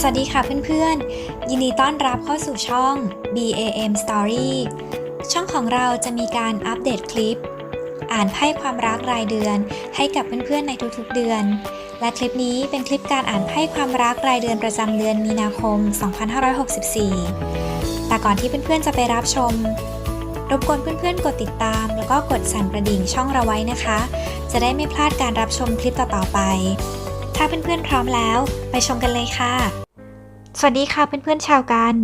สวัสดีค่ะเพื่อนๆ ยินดีต้อนรับเข้าสู่ช่อง BAM Story ช่องของเราจะมีการอัปเดตคลิป อ่านไพ่ความรักรายเดือน ให้กับเพื่อนๆในทุกๆเดือน และคลิปนี้เป็นคลิปการอ่านไพ่ความรักรายเดือนประจำเดือนมีนาคม 2564 แต่ก่อนที่เพื่อนๆจะไปรับชม รบกวนเพื่อนๆ กดติดตาม แล้วก็กดสั่นกระดิ่งช่องเราไว้นะคะ จะได้ไม่พลาดการรับชมคลิปต่อๆไป ถ้าเพื่อนๆพร้อมแล้ว ไปชมกันเลยค่ะ สวัสดีค่ะเพื่อนๆชาวกัน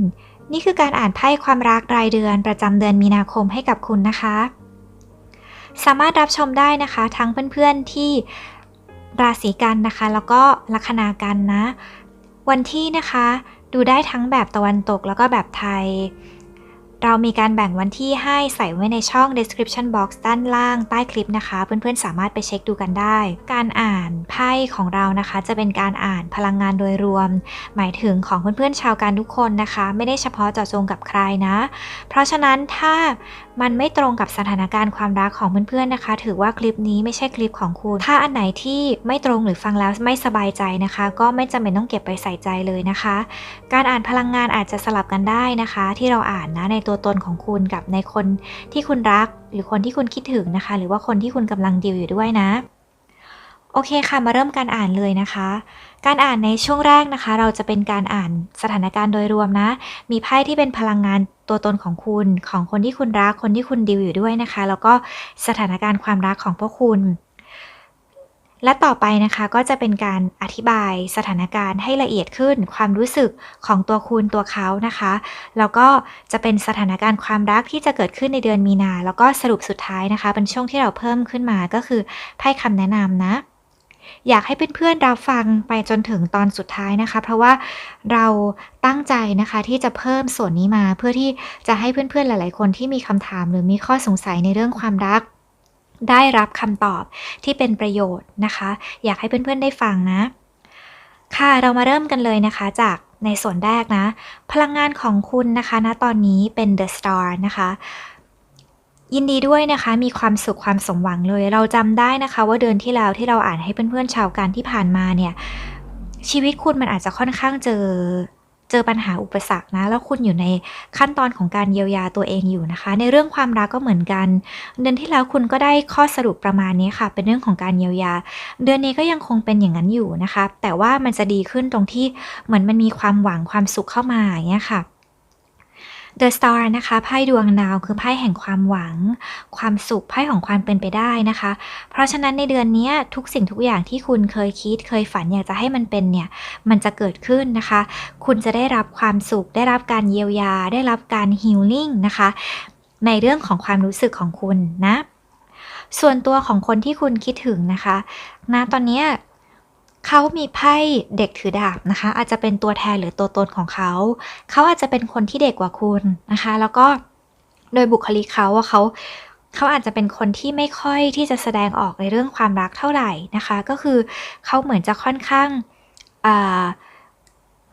นี่คือการอ่านไพ่ความรักรายเดือนประจำเดือนมีนาคมให้กับคุณนะคะ สามารถรับชมได้นะคะ ทั้งเพื่อนๆที่ราศีกันนะคะ แล้วก็ลัคนากันนะ วันที่นะคะ ดูได้ทั้งแบบตะวันตกแล้วก็แบบไทย เรามีการแบ่งวันที่ให้ใส่ไว้ในช่อง description box ด้านล่างใต้คลิปนะคะ เพื่อนๆสามารถไปเช็คดูกันได้ การอ่านไพ่ของเรานะคะ จะเป็นการอ่านพลังงานโดยรวม หมายถึงของเพื่อนๆชาวการทุกคนนะคะ ไม่ได้เฉพาะเจาะจงกับใครนะ เพราะฉะนั้นถ้า มันไม่ตรงกับสถานการณ์ความรักของเพื่อนๆนะคะ ถือว่าคลิปนี้ไม่ใช่คลิปของคุณ ถ้าอันไหนที่ไม่ตรงหรือฟังแล้วไม่สบายใจนะคะ ก็ไม่จำเป็นต้องเก็บไปใส่ใจเลยนะคะ การอ่านพลังงานอาจจะสลับกันได้นะคะ ที่เราอ่านนะในตัวตนของคุณกับในคนที่คุณรัก หรือคนที่คุณคิดถึงนะคะ หรือว่าคนที่คุณกำลังดีลอยู่ด้วยนะ โอเคค่ะ มาเริ่มการอ่านเลยนะคะ การอ่านในช่วงแรกนะคะ เราจะเป็นการอ่านสถานการณ์โดยรวมนะ มีไพ่ที่เป็นพลังงานตัวตนของคุณ ของคนที่คุณรัก คนที่คุณดีลอยู่ด้วยนะคะ แล้วก็สถานการณ์ความรักของพวกคุณ และต่อไปนะคะก็จะเป็นการอธิบายสถานการณ์ให้ละเอียดขึ้น ความรู้สึกของตัวคุณตัวเขานะคะ แล้วก็จะเป็นสถานการณ์ความรักที่จะเกิดขึ้นในเดือนมีนา แล้วก็สรุปสุดท้ายนะคะ เป็นช่วงที่เราเพิ่มขึ้นมาก็คือไพ่คำแนะนำนะ อยากให้เพื่อนๆรับฟังไปจนถึงตอนสุดท้ายนะคะ เพราะว่าเราตั้งใจนะคะที่จะเพิ่มส่วนนี้มาเพื่อที่จะให้เพื่อนๆหลาย ๆ คนที่มีคำถามหรือมีข้อสงสัยในเรื่องความรัก ได้รับคำตอบที่เป็นประโยชน์นะคะ อยากให้เพื่อนๆได้ฟังนะ ค่ะเรามาเริ่มกันเลยนะคะจากในส่วนแรกนะ พลังงานของคุณนะคะณตอนนี้เป็น The Star นะคะ ยินดีด้วยนะคะมีความสุขความสมหวังเลย เราจำได้นะคะว่าเดือนที่แล้วที่เราอ่านให้เพื่อนๆชาวการที่ผ่านมาเนี่ยชีวิตคุณมันอาจจะค่อนข้างเจอเจอปัญหาอุปสรรคนะ แล้วคุณอยู่ในขั้นตอนของการเยียวยาตัวเองอยู่นะคะ ในเรื่องความรักก็เหมือนกัน เดือนที่แล้วคุณก็ได้ข้อสรุปประมาณนี้ค่ะ เป็นเรื่องของการเยียวยา เดือนนี้ก็ยังคงเป็นอย่างนั้นอยู่นะคะ แต่ว่ามันจะดีขึ้นตรงที่เหมือนมันมีความหวังความสุขเข้ามาอย่างเงี้ยค่ะ The Star นะคะไพ่ดวงดาวคือไพ่แห่งความหวัง ความสุขไพ่ของความเป็นไปได้นะคะ เพราะฉะนั้นในเดือนนี้ทุกสิ่งทุกอย่างที่คุณเคยคิด เคยฝันอยากจะให้มันเป็นเนี่ยมันจะเกิดขึ้นนะคะ คุณจะได้รับความสุข ได้รับการเยียวยา ได้รับการฮีลลิ่งนะคะ ในเรื่องของความรู้สึกของคุณนะ ส่วนตัวของคนที่คุณคิดถึงนะคะณตอนนี้ เขามีไพ่เด็กถือดาบนะคะ อาจจะเป็นตัวแทนหรือตัวตนของเขา เขาอาจจะเป็นคนที่เด็กกว่าคุณนะคะ แล้วก็โดยบุคลิกเขาว่าเขาเขาอาจจะเป็นคนที่ไม่ค่อยที่จะแสดงออกในเรื่องความรักเท่าไหร่นะคะ ก็คือเขาเหมือนจะค่อนข้างอ่า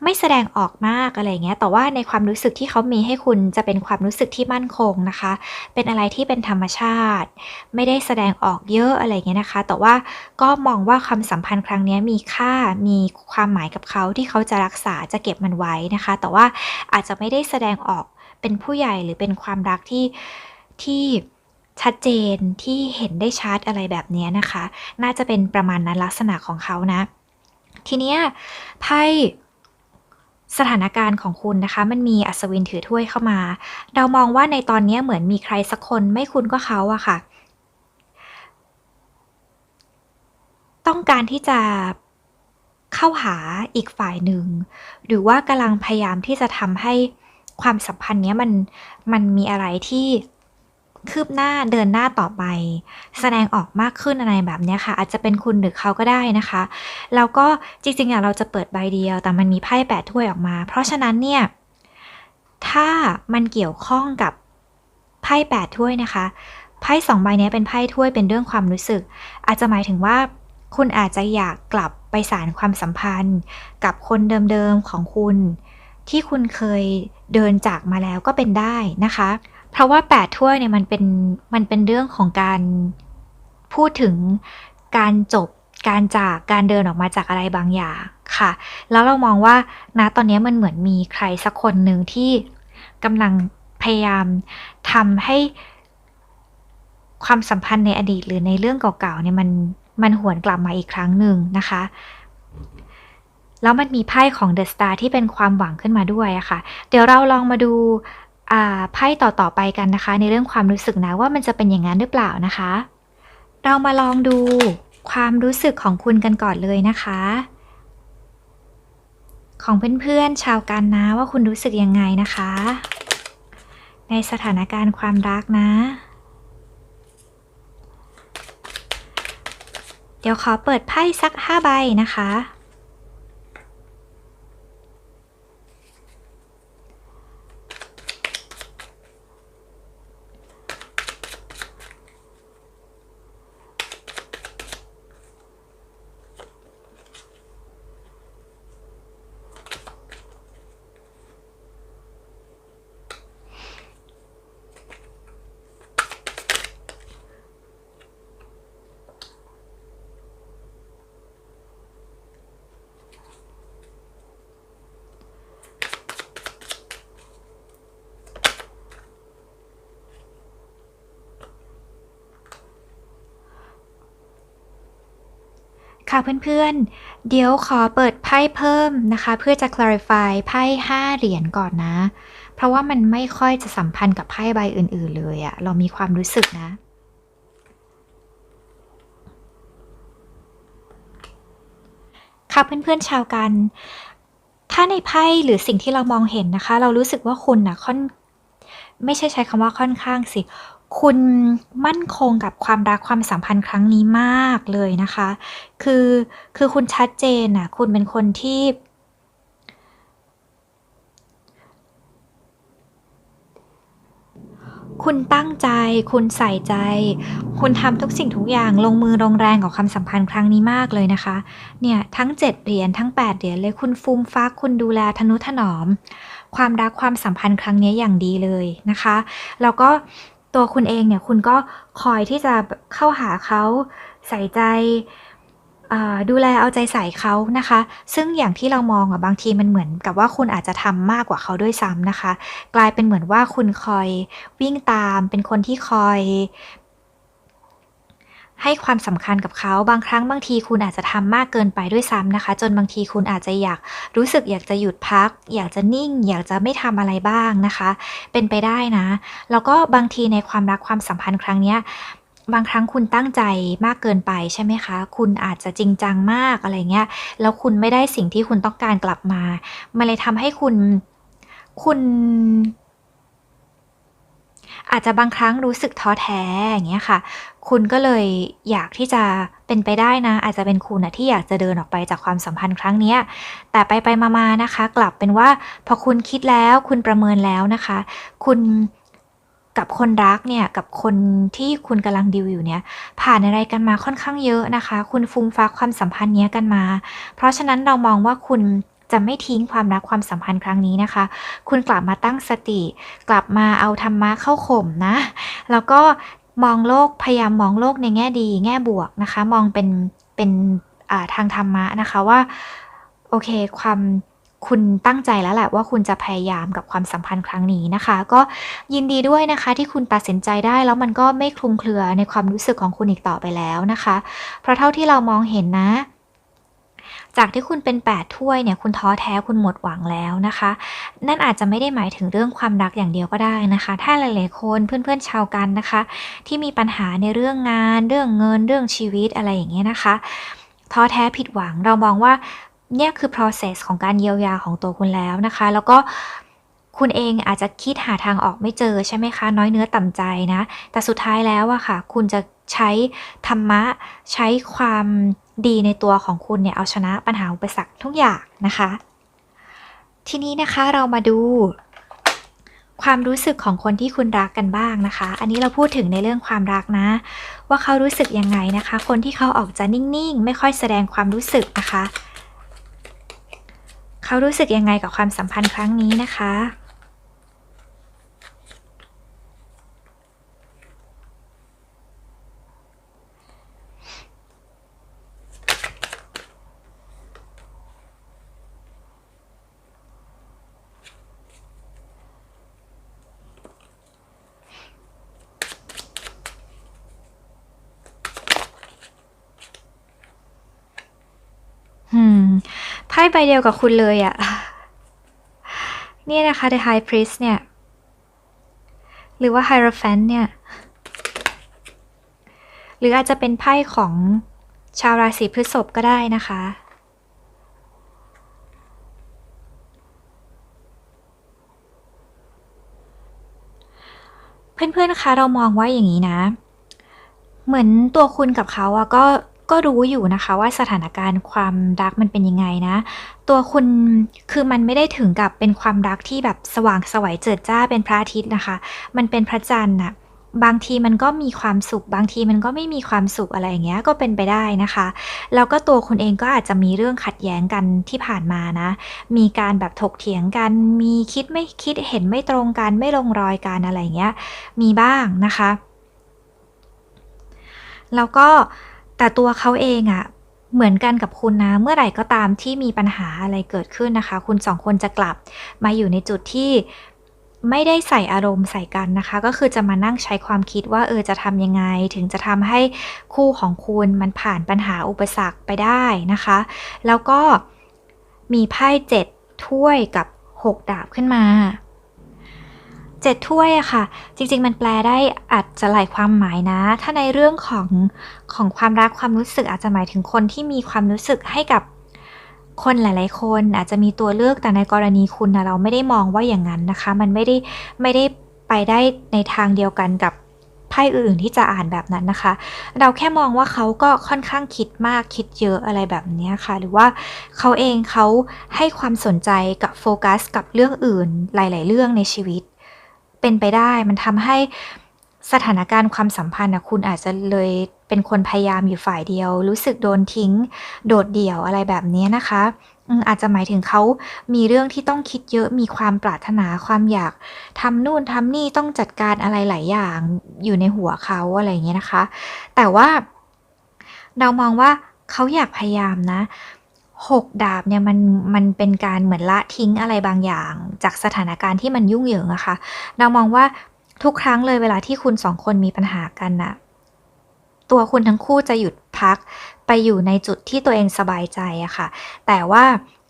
ไม่แสดงออกมากอะไรเงี้ย แต่ว่าในความรู้สึกที่เขามีให้คุณจะเป็นความรู้สึกที่มั่นคงนะคะ เป็นอะไรที่เป็นธรรมชาติ ไม่ได้แสดงออกเยอะอะไรเงี้ยนะคะ แต่ว่าก็มองว่าความสัมพันธ์ครั้งนี้มีค่า มีความหมายกับเขาที่เขาจะรักษาจะเก็บมันไว้นะคะ แต่ว่าอาจจะไม่ได้แสดงออกเป็นผู้ใหญ่หรือเป็นความรักที่ที่ชัดเจนที่เห็นได้ชัดอะไรแบบนี้นะคะ น่าจะเป็นประมาณนั้นลักษณะของเขานะ ทีเนี้ยไพ่ สถานการณ์ของคุณนะคะ มันมีอัศวินถือถ้วยเข้ามา เรามองว่าในตอนนี้เหมือนมีใครสักคนไม่คุณก็เขาอะค่ะ ต้องการที่จะเข้าหาอีกฝ่ายหนึ่ง หรือว่ากำลังพยายามที่จะทำให้ความสัมพันธ์เนี้ยมันมันมีอะไรที่ คืบหน้าเดินหน้าต่อไป แสดงออกมากขึ้นอะไรแบบนี้ค่ะ อาจจะเป็นคุณหรือเขาก็ได้นะคะแล้วก็จริงๆอะเราจะเปิดใบเดียว แต่มันมีไพ่แปดถ้วยออกมา เพราะฉะนั้นเนี่ยถ้ามันเกี่ยวข้องกับไพ่แปดถ้วยนะคะไพ่สองใบนี้เป็นไพ่ถ้วยเป็นเรื่องความรู้สึก อาจจะหมายถึงว่าคุณอาจจะอยากกลับไปสารความสัมพันธ์ กับคนเดิมๆของคุณ ที่คุณเคยเดินจากมาแล้วก็เป็นได้นะคะ เพราะว่าแปดถ้วยเนี่ยมันเป็นมันเป็นเรื่องของการพูดถึงการจบการจากการเดินออกมาจากอะไรบางอย่างค่ะ แล้วเรามองว่าณตอนนี้มันเหมือนมีใครสักคนหนึ่งที่กำลังพยายามทำให้ความสัมพันธ์ในอดีตหรือในเรื่องเก่าๆเนี่ยมันมันหวนกลับมาอีกครั้งหนึ่งนะคะ แล้วมันมีไพ่ของเดอะสตาร์ที่เป็นความหวังขึ้นมาด้วยอะค่ะ เดี๋ยวเราลองมาดู ไพ่ต่อๆไปกันนะคะ ในเรื่องความรู้สึกนะว่ามันจะเป็นอย่างนั้นหรือเปล่านะคะ เรามาลองดูความรู้สึกของคุณกันก่อนเลยนะคะ ของเพื่อนๆชาวกันนะว่าคุณรู้สึกยังไงนะคะ ในสถานการณ์ความรักนะ เดี๋ยวขอเปิดไพ่สัก 5 ใบนะคะ ค่ะเพื่อนๆ เดี๋ยวขอเปิดไพ่เพิ่มนะคะ เพื่อจะ clarify ไพ่5เหรียญก่อนนะ เพราะว่ามันไม่ค่อยจะสัมพันธ์กับไพ่ใบอื่น ๆ เลยอะเรามีความรู้สึกนะ ค่ะเพื่อนๆชาวกัน ถ้าในไพ่หรือสิ่งที่เรามองเห็นนะคะ เรารู้สึกว่าคุณนะค่อน ไม่ใช่ใช้คำว่าค่อนข้างสิ คุณมั่นคงกับความรักความสัมพันธ์ครั้งนี้มากเลยนะคะ คือคือคุณชัดเจนน่ะคุณเป็นคนที่ คุณตั้งใจ คุณใส่ใจ คุณทำทุกสิ่งทุกอย่างลงมือลงแรงกับความสัมพันธ์ครั้งนี้มากเลยนะคะ เนี่ยทั้ง 7เหรียญทั้ง 8เหรียญเลยคุณฟูมฟัก คุณดูแลทนุถนอม ความรักความสัมพันธ์ครั้งนี้อย่างดีเลยนะคะ แล้วก็ ตัวคุณเองเนี่ยคุณก็คอยที่จะเข้าหาเขาใส่ใจดูแลเอาใจใส่เขานะคะ ซึ่งอย่างที่เรามองอะบางทีมันเหมือนกับว่าคุณอาจจะทำมากกว่าเขาด้วยซ้ำนะคะ กลายเป็นเหมือนว่าคุณคอยวิ่งตาม เป็นคนที่คอย ให้ความสำคัญกับเขาบางครั้งบางทีคุณอาจจะทำมากเกินไปด้วยซ้ำนะคะ จนบางทีคุณอาจจะอยากรู้สึกอยากจะหยุดพัก อยากจะนิ่ง อยากจะไม่ทำอะไรบ้างนะคะ เป็นไปได้นะ แล้วก็บางทีในความรักความสัมพันธ์ครั้งเนี้ยบางครั้งคุณตั้งใจมากเกินไปใช่ไหมคะ คุณอาจจะจริงจังมากอะไรเงี้ย แล้วคุณไม่ได้สิ่งที่คุณต้องการกลับมา มันเลยทำให้คุณ คุณ อาจจะบางครั้งรู้สึกท้อแท้อย่างเงี้ยค่ะ คุณก็เลยอยากที่จะเป็นไปได้นะ อาจจะเป็นคุณนะที่อยากจะเดินออกไปจากความสัมพันธ์ครั้งนี้แต่ไปไปมาๆนะคะ กลับเป็นว่าพอคุณคิดแล้วคุณประเมินแล้วนะคะ คุณกับคนรักเนี่ยกับคนที่คุณกำลังดิวอยู่เนี่ยผ่านอะไรกันมาค่อนข้างเยอะนะคะ คุณฟุ้งฟักความสัมพันธ์เนี้ยกันมา เพราะฉะนั้นเรามองว่าคุณจะไม่ทิ้งความรักความสัมพันธ์ครั้งนี้นะคะ คุณกลับมาตั้งสติ กลับมาเอาธรรมะเข้าข่มนะ แล้วก็ มองโลกพยายามมองโลกในแง่ดี แง่บวกนะคะ มองเป็นเป็นาทางธรรมะนะคะว่าโอเคความคุณตั้งใจแล้วแหละว่าคุณจะพยายามกับความสัมพันธ์ครั้งนี้นะคะ ก็ยินดีด้วยนะคะที่คุณตัดสินใจได้แล้วมันก็ไม่คลุมเครือในความรู้สึกของคุณอีกต่อไปแล้วนะคะ เพราะเท่าที่เรามองเห็นนะ จากที่คุณเป็น 8 ถ้วยเนี่ยคุณท้อแท้คุณหมดหวังแล้วนะคะ นั่นอาจจะไม่ได้หมายถึงเรื่องความรักอย่างเดียวก็ได้นะคะ ถ้าหลายๆคนเพื่อนๆชาวกันนะคะ ที่มีปัญหาในเรื่องงาน เรื่องเงิน เรื่องชีวิตอะไรอย่างเงี้ยนะคะท้อแท้ผิดหวังเรามองว่าเนี่ยคือ process ของการเยียวยาของตัวคุณแล้วนะคะ แล้วก็คุณเองอาจจะคิดหาทางออกไม่เจอใช่ไหมคะ น้อยเนื้อต่ำใจนะ แต่สุดท้ายแล้วอะค่ะ คุณจะใช้ธรรมะ ใช้ความ ดีในตัวของคุณเนี่ยเอาชนะปัญหาอุปสรรคทุกอย่างนะคะ ทีนี้นะคะเรามาดู ความรู้สึกของคนที่คุณรักกันบ้างนะคะ อันนี้เราพูดถึงในเรื่องความรักนะ ว่าเขารู้สึกยังไงนะคะ คนที่เขาออกจะนิ่งๆ ไม่ค่อยแสดงความรู้สึกนะคะ เขารู้สึกยังไงกับความสัมพันธ์ครั้งนี้นะคะ่ใบเดียวกับคุณเลยอะเนี่ยนะคะ The High Priest เนี่ย หรือว่า Hierophant เนี่ย หรืออาจจะเป็นไพ่ของชาวราศีพฤษภก็ได้นะคะ เพื่อนๆคะ เรามองว่าอย่างนี้นะ เหมือนตัวคุณกับเขาอะก็ ก็รู้อยู่นะคะว่าสถานการณ์ความรักมันเป็นยังไงนะ ตัวคุณคือมันไม่ได้ถึงกับเป็นความรักที่แบบสว่างสวัยเจิดจ้าเป็นพระอาทิตย์นะคะ มันเป็นพระจันทร์น่ะบางทีมันก็มีความสุข บางทีมันก็ไม่มีความสุขอะไรอย่างเงี้ยก็เป็นไปได้นะคะแล้วก็ตัวคุณเองก็อาจจะมีเรื่องขัดแย้งกันที่ผ่านมานะ มีการแบบถกเถียงกัน มีคิดไม่คิดเห็นไม่ตรงกันไม่ลงรอยกันอะไรอย่างเงี้ยมีบ้างนะคะ แล้วก็ แต่ตัวเขาเองอะเหมือนกันกับคุณนะ เมื่อไหร่ก็ตามที่มีปัญหาอะไรเกิดขึ้นนะคะ คุณสองคนจะกลับมาอยู่ในจุดที่ไม่ได้ใส่อารมณ์ใส่กันนะคะ ก็คือจะมานั่งใช้ความคิดว่าเออจะทำยังไง ถึงจะทำให้คู่ของคุณมันผ่านปัญหาอุปสรรคไปได้นะคะ แล้วก็มีไพ่เจ็ดถ้วยกับ 6 ดาบขึ้นมา เจ็ดถ้วยอะค่ะ จริงๆ มันแปลได้อาจจะหลายความหมายนะ ถ้าในเรื่องของของความรักความรู้สึกอาจจะหมายถึงคนที่มีความรู้สึกให้กับคนหลาย ๆ คนอาจจะมีตัวเลือกแต่ในกรณีคุณนะเราไม่ได้มองว่าอย่างนั้นนะคะ มันไม่ได้ไม่ได้ไปได้ในทางเดียวกันกับไพ่อื่นที่จะอ่านแบบนั้นนะคะ เราแค่มองว่าเขาก็ค่อนข้างคิดมากคิดเยอะอะไรแบบนี้ค่ะ หรือว่าเขาเองเขาให้ความสนใจกับโฟกัสกับเรื่องอื่นหลาย ๆ เรื่องในชีวิต เป็นไปได้ มันทำให้สถานการณ์ความสัมพันธ์นะคุณอาจจะเลยเป็นคนพยายามอยู่ฝ่ายเดียว รู้สึกโดนทิ้ง โดดเดี่ยวอะไรแบบนี้นะคะอาจจะหมายถึงเขามีเรื่องที่ต้องคิดเยอะ มีความปรารถนา ความอยากทำนู่นทำนี่ ต้องจัดการอะไรหลายอย่างอยู่ในหัวเขาอะไรอย่างเงี้ยนะคะ แต่ว่าเรามองว่าเขาอยากพยายามนะ หกดาบเนี่ยมันมันเป็นการเหมือนละทิ้งอะไรบางอย่าง จากสถานการณ์ที่มันยุ่งเหยิงอะคะ่ะเรามองว่าทุกครั้งเลยเวลาที่คุณสองคนมีปัญหากันน่ะตัวคุณทั้งคู่จะหยุดพักไปอยู่ในจุดที่ตัวเองสบายใจอะคะ่ะ แต่ว่า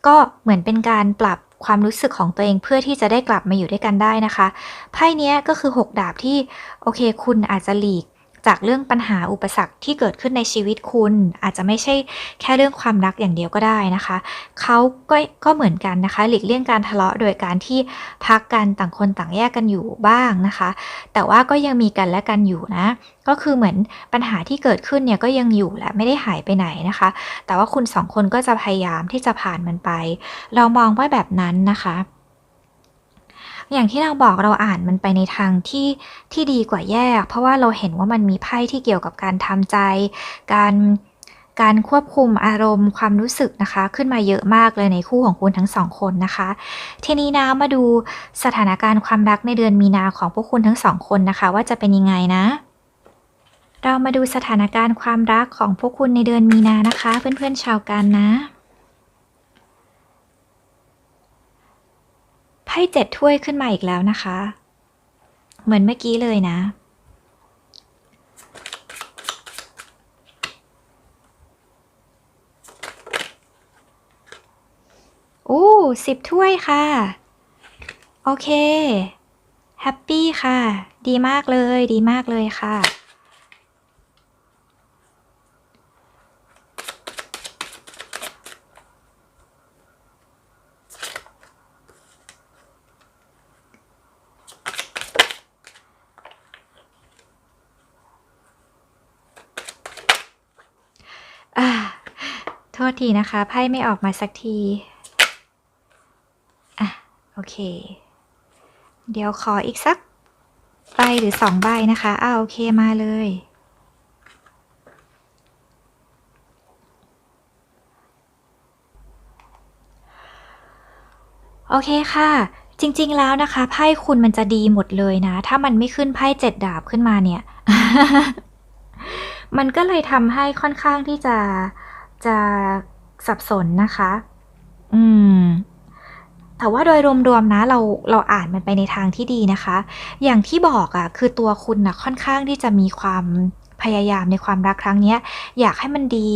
ก็เหมือนเป็นการปรับความรู้สึกของตัวเองเพื่อที่จะได้กลับมาอยู่ด้วยกันได้นะคะ ไพ่นี้ก็คือ 6 ดาบที่โอเค คุณอาจจะหลีก จากเรื่องปัญหาอุปสรรคที่เกิดขึ้นในชีวิตคุณ อาจจะไม่ใช่แค่เรื่องความรักอย่างเดียวก็ได้นะคะเขาก็ก็เหมือนกันนะคะหลีกเลี่ยงการทะเลาะโดยการที่พักกันต่างคนต่างแยกกันอยู่บ้างนะคะ แต่ว่าก็ยังมีกันและกันอยู่นะ ก็คือเหมือนปัญหาที่เกิดขึ้นเนี่ยก็ยังอยู่แหละไม่ได้หายไปไหนนะคะ แต่ว่าคุณสองคนก็จะพยายามที่จะผ่านมันไป เรามองว่าแบบนั้นนะคะ อย่างที่เราบอกเราอ่านมันไปในทางที่ที่ดีกว่าแย่เพราะว่าเราเห็นว่ามันมีไพ่ที่เกี่ยวกับการทำใจ การการควบคุมอารมณ์ความรู้สึกนะคะ ขึ้นมาเยอะมากเลยในคู่ของคุณทั้งสองคนนะคะ ทีนี้นะมาดูสถานการณ์ความรักในเดือนมีนาของพวกคุณทั้งสองคนนะคะ ว่าจะเป็นยังไงนะ เรามาดูสถานการณ์ความรักของพวกคุณในเดือนมีนานะคะ เพื่อนๆชาวกันนะ ไพ่เจ็ดถ้วยขึ้นมาอีกแล้วนะคะ เหมือนเมื่อกี้เลยนะโอ้สิบถ้วยค่ะ โอเค แฮปปี้ค่ะ ดีมากเลย ดีมากเลยค่ะโทีนะคะไพ่ไม่ออกมาสักทีอะโอเค เดี๋ยวขออีกสักใบหรือสองใบนะคะอ่าโอเคมาเลย โอเคค่ะ จริง ๆ แล้วนะคะไพ่คุณมันจะดีหมดเลยนะ ถ้ามันไม่ขึ้นไพ่เจ็ดดาบขึ้นมาเนี่ย มันก็เลยทำให้ค่อนข้างที่จะ จะสับสนนะคะ อืม แต่ว่าโดยรวมๆนะเราเราอ่านมันไปในทางที่ดีนะคะ อย่างที่บอกอะ่ะ คือตัวคุณนะค่อนข้างที่จะมีความพยายามในความรักครั้งเนี้ยอยากให้มันดี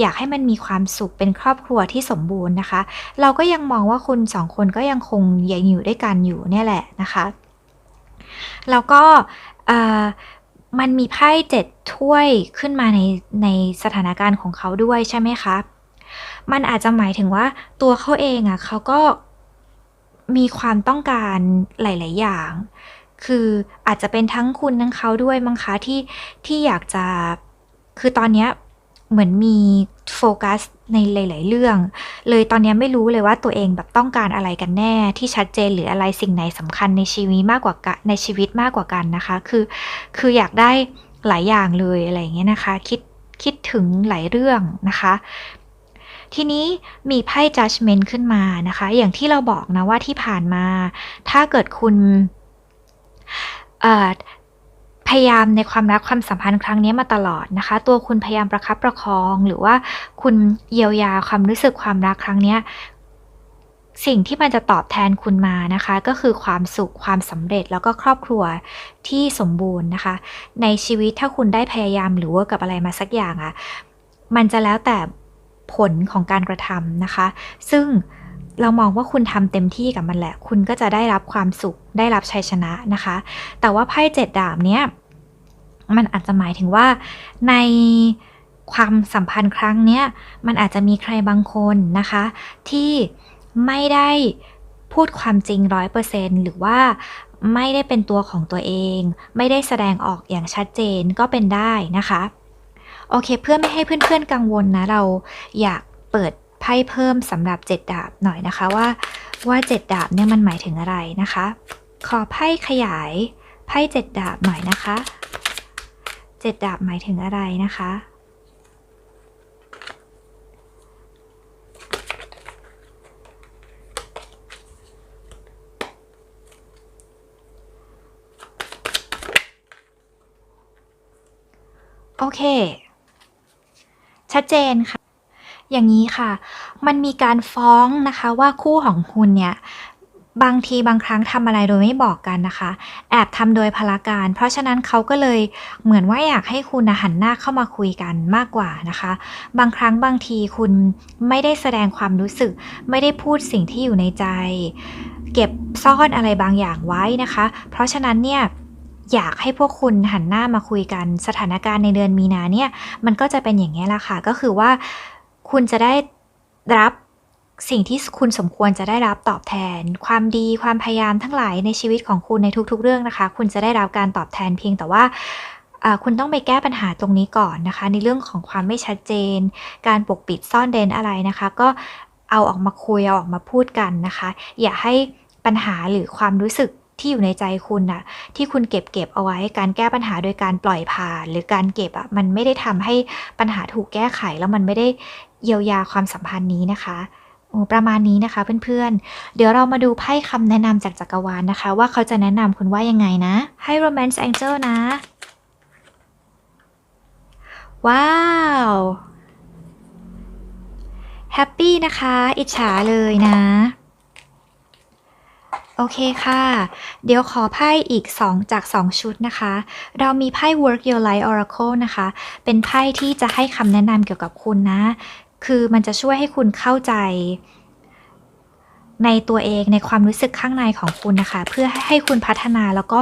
อยากให้มันมีความสุขเป็นครอบครัวที่สมบูรณ์นะคะ เราก็ยังมองว่าคุณสองคนก็ยังคงยังอยู่ด้วยกันอยู่เนี่ยแหละนะคะ แล้วก็เอ่อ มันมีไพ่เจ็ดถ้วยขึ้นมาในในสถานการณ์ของเขาด้วยใช่ไหมคะมันอาจจะหมายถึงว่าตัวเขาเองอะ่ะเขาก็มีความต้องการหลาย ๆ อย่าง คืออาจจะเป็นทั้งคุณทั้งเขาด้วยมั้งคะที่ที่อยากจะ คือตอนเนี้ยเหมือนมีโฟกัส ในหลาย ๆ เรื่อง เลยตอนนี้ไม่รู้เลยว่าตัวเองแบบต้องการอะไรกันแน่ที่ชัดเจนหรืออะไรสิ่งไหนสำคัญในชีวิตมากกว่าในชีวิตมากกว่ากันนะคะ คือคืออยากได้หลายอย่างเลยอะไรอย่างเงี้ยนะคะ คิดคิดถึงหลายเรื่องนะคะ ทีนี้มีไพ่ judgment ขึ้นมานะคะ อย่างที่เราบอกนะว่าที่ผ่านมา ถ้าเกิดคุณ พยายามในความรักความสัมพันธ์ครั้งนี้มาตลอดนะคะ ตัวคุณพยายามประคับประคอง หรือว่าคุณเยียวยาความรู้สึกความรักครั้งนี้สิ่งที่มันจะตอบแทนคุณมานะคะ ก็คือความสุขความสำเร็จแล้วก็ครอบครัวที่สมบูรณ์นะคะ ในชีวิตถ้าคุณได้พยายามหรือว่ากับอะไรมาสักอย่างอะมันจะแล้วแต่ผลของการกระทำนะคะ ซึ่ง เรามองว่าคุณทำเต็มที่กับมันแหละ คุณก็จะได้รับความสุข ได้รับชัยชนะนะคะ แต่ว่าไพ่เจ็ดดาบเนี้ย มันอาจจะหมายถึงว่าในความสัมพันธ์ครั้งเนี้ย มันอาจจะมีใครบางคนนะคะ ที่ไม่ได้พูดความจริงร้อยเปอร์เซนหรือว่าไม่ได้เป็นตัวของตัวเอง ไม่ได้แสดงออกอย่างชัดเจนก็เป็นได้นะคะ โอเค เพื่อไม่ให้เพื่อนๆกังวลนะ เราอยากเปิด ไพ่เพิ่มสำหรับเจ็ดดาบหน่อยนะคะว่าว่าเจ็ดดาบเนี่ยมันหมายถึงอะไรนะคะ ขอไพ่ขยายไพ่เจ็ดดาบหน่อยนะคะเจ็ดดาบหมายถึงอะไรนะคะโอเค ชัดเจนค่ะ อย่างนี้ค่ะ มันมีการฟ้องนะคะว่าคู่ของคุณเนี่ยบางทีบางครั้งทำอะไรโดยไม่บอกกันนะคะ แอบทำโดยพลาการ เพราะฉะนั้นเขาก็เลยเหมือนว่าอยากให้คุณหันหน้าเข้ามาคุยกันมากกว่านะคะ บางครั้งบางทีคุณไม่ได้แสดงความรู้สึก ไม่ได้พูดสิ่งที่อยู่ในใจ เก็บซ่อนอะไรบางอย่างไว้นะคะ เพราะฉะนั้นเนี่ยอยากให้พวกคุณหันหน้ามาคุยกัน สถานการณ์ในเดือนมีนาเนี่ยมันก็จะเป็นอย่างนี้ละค่ะ ก็คือว่า คุณจะได้รับสิ่งที่คุณสมควรจะได้รับตอบแทน ความดีความพยายามทั้งหลายในชีวิตของคุณในทุกๆ เรื่องนะคะ คุณจะได้รับการตอบแทนเพียงแต่ว่าคุณต้องไปแก้ปัญหาตรงนี้ก่อนนะคะ ในเรื่องของความไม่ชัดเจน การปกปิดซ่อนเร้นอะไรนะคะ ก็เอาออกมาคุยเอาออกมาพูดกันนะคะ อย่าให้ปัญหาหรือความรู้สึก ที่อยู่ในใจคุณน่ะ ที่คุณเก็บเก็บเอาไว้ การแก้ปัญหาโดยการปล่อยผ่าน หรือการเก็บอะมันไม่ได้ทำให้ปัญหาถูกแก้ไข แล้วมันไม่ได้เยียวยาความสัมพันธ์นี้นะคะประมาณนี้นะคะเพื่อนๆ เดี๋ยวเรามาดูไพ่คำแนะนำจากจักรวาลนะคะ ว่าเขาจะแนะนำคุณว่ายังไงนะ ให้ romance angel นะ ว้าวแฮปปี้นะคะ อิจฉาเลยนะ โอเคค่ะ เดี๋ยวขอไพ่อีก 2 จาก 2 ชุดนะคะ เรามีไพ่ Work Your Life Oracle นะคะ เป็นไพ่ที่จะให้คำแนะนำเกี่ยวกับคุณนะ คือมันจะช่วยให้คุณเข้าใจ ในตัวเองในความรู้สึกข้างในของคุณนะคะ เพื่อให้คุณพัฒนาแล้วก็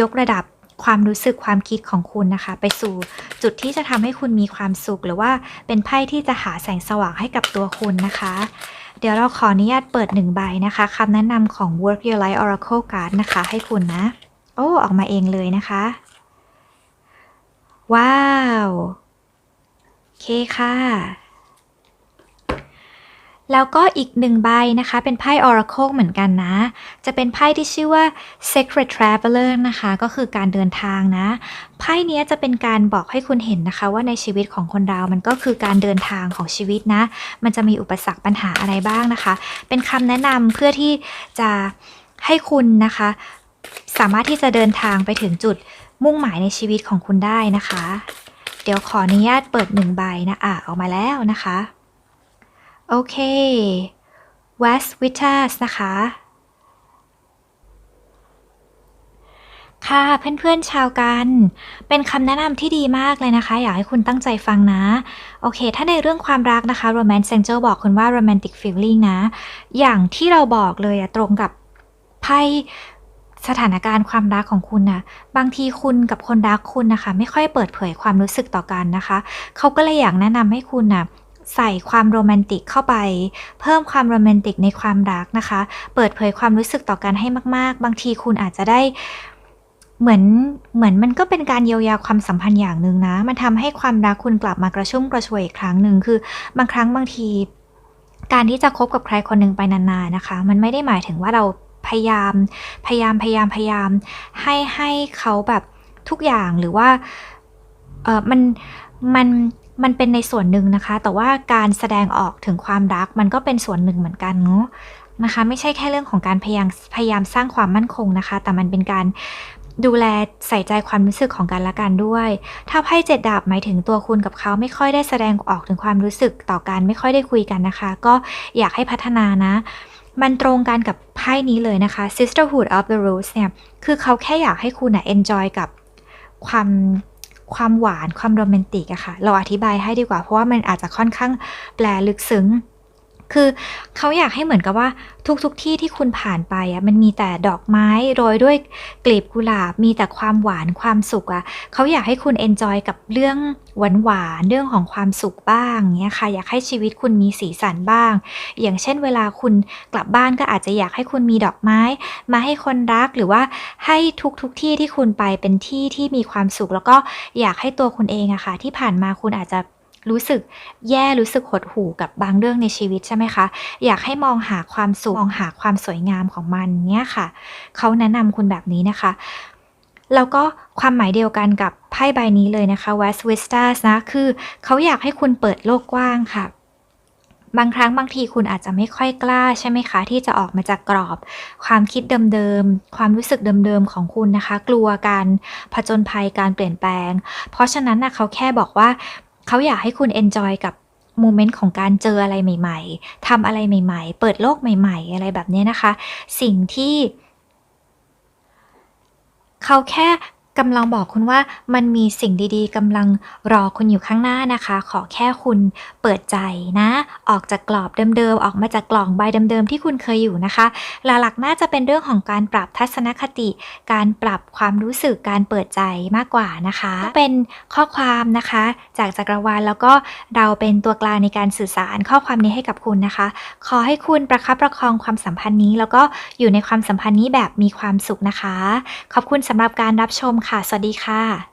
ยกระดับความรู้สึกความคิดของคุณนะคะ ไปสู่จุดที่จะทำให้คุณมีความสุข หรือว่าเป็นไพ่ที่จะหาแสงสว่างให้กับตัวคุณนะคะ เดี๋ยวเราขออนุญาตเปิดหนึ่งใบนะคะคำแนะนำของ Work Your Life Oracle Card นะคะ ให้คุณนะ โอ้ ออกมาเองเลยนะคะ ว้าว โอเคค่ะ แล้วก็อีกหนึ่งใบนะคะ เป็นไพ่ Oracle เหมือนกันนะ จะเป็นไพ่ที่ชื่อว่า Secret Traveler นะคะ ก็คือการเดินทางนะ ไพ่เนี้ยจะเป็นการบอกให้คุณเห็นนะคะ ว่าในชีวิตของคนเรา มันก็คือการเดินทางของชีวิตนะ มันจะมีอุปสรรคปัญหาอะไรบ้างนะคะ เป็นคำแนะนำเพื่อที่จะให้คุณนะคะ สามารถที่จะเดินทางไปถึงจุดมุ่งหมายในชีวิตของคุณได้นะคะ เดี๋ยวขออนุญาตเปิดหนึ่งใบนะอะออกมาแล้วนะคะ โอเค West w i t a s นะคะ ค่ะเพื่อนๆชาวกัน เป็นคำแนะนำที่ดีมากเลยนะคะ อยากให้คุณตั้งใจฟังนะ โอเค ถ้าในเรื่องความรักนะคะ Romance Angel บอกคุณว่า romantic feeling นะ อย่างที่เราบอกเลยอะตรงกับไพ่สถานการณ์ความรักของคุณนะบางทีคุณกับคนรักคุณนะคะ ไม่ค่อยเปิดเผยความรู้สึกต่อกันนะคะ เขาก็เลยอยากแนะนำให้คุณนะ ใส่ความโรแมนติกเข้าไป เพิ่มความโรแมนติกในความรักนะคะ เปิดเผยความรู้สึกต่อกันให้มาก ๆ บางทีคุณอาจจะได้เหมือนเหมือนมันก็เป็นการเยียวยาความสัมพันธ์อย่างหนึ่งนะ มันทำให้ความรักคุณกลับมากระชุ่มกระชวยอีกครั้งหนึ่งคือบางครั้งบางที การที่จะคบกับใครคนหนึ่งไปนานๆนะคะ มันไม่ได้หมายถึงว่าเราพยายามพยายามพยายามพยายาม ให้ให้เขาแบบทุกอย่างหรือว่าเออมันมัน มันเป็นในส่วนหนึ่งนะคะ แต่ว่าการแสดงออกถึงความรักมันก็เป็นส่วนหนึ่งเหมือนกันเนาะนะคะ ไม่ใช่แค่เรื่องของการพยายามพยายามสร้างความมั่นคงนะคะ แต่มันเป็นการดูแลใส่ใจความรู้สึกของกันและกันด้วย ถ้าไพ่เจ็ดดาบหมายถึงตัวคุณกับเขาไม่ค่อยได้แสดงออกถึงความรู้สึกต่อกันไม่ค่อยได้คุยกันนะคะ ก็อยากให้พัฒนานะ มันตรงกันกับไพ่นี้เลยนะคะ Sisterhood of the Rose เนี่ย คือเขาแค่อยากให้คุณนะ enjoy กับความ ความหวานความโรแมนติกอะค่ะ เราอธิบายให้ดีกว่า เพราะว่ามันอาจจะค่อนข้างแปลลึกซึ้ง คือเขาอยากให้เหมือนกับว่าทุกๆทที่ที่คุณผ่านไปอะมันมีแต่ดอกไม้โรยด้วยกลีบกุหลาบ มีแต่ความหวานความสุขอะเขาอยากให้คุณ enjoy กับเรื่องหวานหวานๆเรื่องของความสุขบ้างเนี้ยค่ะ อยากให้ชีวิตคุณมีสีสันบ้าง อย่างเช่นเวลาคุณกลับบ้านก็อาจจะอยากให้คุณมีดอกไม้ มาให้คนรักหรือว่าให้ทุกทุกที่ที่คุณไปเป็นที่ที่มีความสุข แล้วก็อยากให้ตัวคุณเองอะค่ะ ที่ผ่านมาคุณอาจจะ รู้สึกแย่รู้สึกหดหู่กับบางเรื่องในชีวิตใช่ไหมคะ อยากให้มองหาความสุขมองหาความสวยงามของมันเนี่ยค่ะ เขาแนะนำคุณแบบนี้นะคะแล้วก็ความหมายเดียวกันกับไพ่ใบนี้เลยนะคะ West Vistas นะ คือเขาอยากให้คุณเปิดโลกกว้างค่ะ บางครั้งบางทีคุณอาจจะไม่ค่อยกล้าใช่ไหมคะ ที่จะออกมาจากกรอบ ความคิดเดิมๆ ความรู้สึกเดิมๆ ของคุณนะคะ กลัวการผจญภัยการเปลี่ยนแปลง เพราะฉะนั้นนะเขาแค่บอกว่า เขาอยากให้คุณเอนจอยกับโมเมนต์ของการเจออะไรใหม่ ๆทำอะไรใหม่ ๆ เปิดโลกใหม่ ๆ อะไรแบบนี้นะคะ สิ่งที่ เขาแค่ กำลังบอกคุณว่ามันมีสิ่งดีๆกำลังรอคุณอยู่ข้างหน้านะคะ ขอแค่คุณเปิดใจนะ ออกจากกรอบเดิมๆ ออกมาจากกล่องใบเดิมๆ ที่คุณเคยอยู่นะคะ หลักๆน่าจะเป็นเรื่องของการปรับทัศนคติ การปรับความรู้สึกการเปิดใจมากกว่านะคะ เป็นข้อความนะคะ จากจักรวาลแล้วก็เราเป็นตัวกลางในการสื่อสารข้อความนี้ให้กับคุณนะคะ ขอให้คุณประคับประคองความสัมพันธ์นี้ แล้วก็อยู่ในความสัมพันธ์นี้แบบมีความสุขนะคะ ขอบคุณสำหรับการรับชมค่ะ สวัสดีค่ะ